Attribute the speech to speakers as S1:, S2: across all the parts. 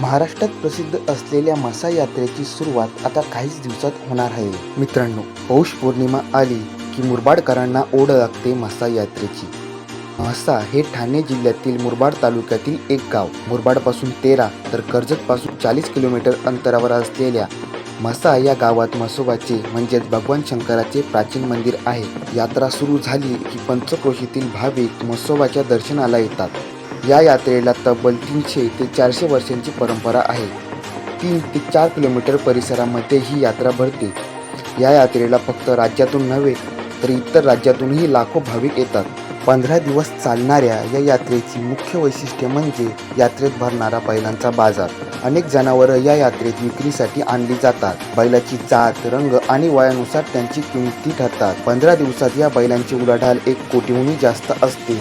S1: महाराष्ट्रात प्रसिद्ध असलेल्या मासा यात्रेची सुरुवात आता काहीच दिवसात होणार आहे मित्रांनो पौष पौर्णिमा आली की मुरबाडकरांना ओढ लागते मासा यात्रेची मासा हे ठाणे जिल्ह्यातील मुरबाड तालुक्यातील एक गाव मुरबाडपासून तेरा तर कर्जतपासून चाळीस किलोमीटर अंतरावर असलेल्या मसा या गावात म्हसोबाचे म्हणजेच भगवान शंकराचे प्राचीन मंदिर आहे यात्रा सुरू झाली की पंचक्रोशीतील भाविक म्हसोबाच्या दर्शनाला येतात या यात्रेला तब्बल तीनशे ते चारशे वर्षांची परंपरा आहे तीन ते चार किलोमीटर परिसरामध्ये ही यात्रा भरते या यात्रेला फक्त राज्यातून नव्हे तर इतर राज्यातूनही लाखो भाविक येतात पंधरा दिवस चालणाऱ्या या यात्रेची मुख्य वैशिष्ट्य म्हणजे यात्रेत भरणारा बैलांचा बाजार अनेक जनावरं या यात्रेत विक्रीसाठी आणली जातात बैलाची जात रंग आणि वयानुसार त्यांची किंमती ठरतात पंधरा दिवसात या बैलांची उलाढाल एक कोटीहून जास्त असते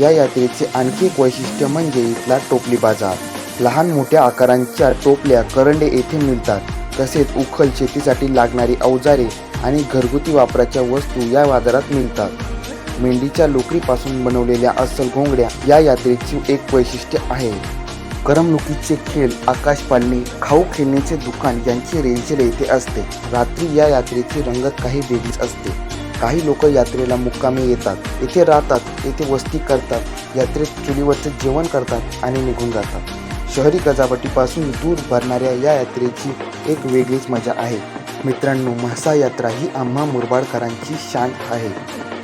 S1: या यात्रेचे आणखी एक वैशिष्ट्य म्हणजे इथला टोपली बाजार लहान मोठ्या आकारांच्या टोपल्या करंडे येथे मिळतात तसेच उखल शेतीसाठी लागणारी अवजारे आणि घरगुती वापराच्या वस्तू या बाजारात मिळतात मेंढीच्या लोकरीपासून बनवलेल्या अस्सल घोंगड्या या यात्रेची एक वैशिष्ट्य आहे करमणुकीचे खेळ आकाशपालणी खाऊ खेळणीचे दुकान यांची रेंजर येथे असते रात्री या यात्रेची रंगत काही वेगळीच असते काही लोक यात्रेला मुक्कामी येतात येथे राहतात येथे वस्ती करतात यात्रेत चुलीवरचे जेवण करतात आणि निघून जातात शहरी गजावटीपासून दूर भरणाऱ्या या यात्रेची एक वेगळीच मजा आहे मित्रांनो म्हसा यात्रा ही आम्हा मुरबाडकरांची शांत आहे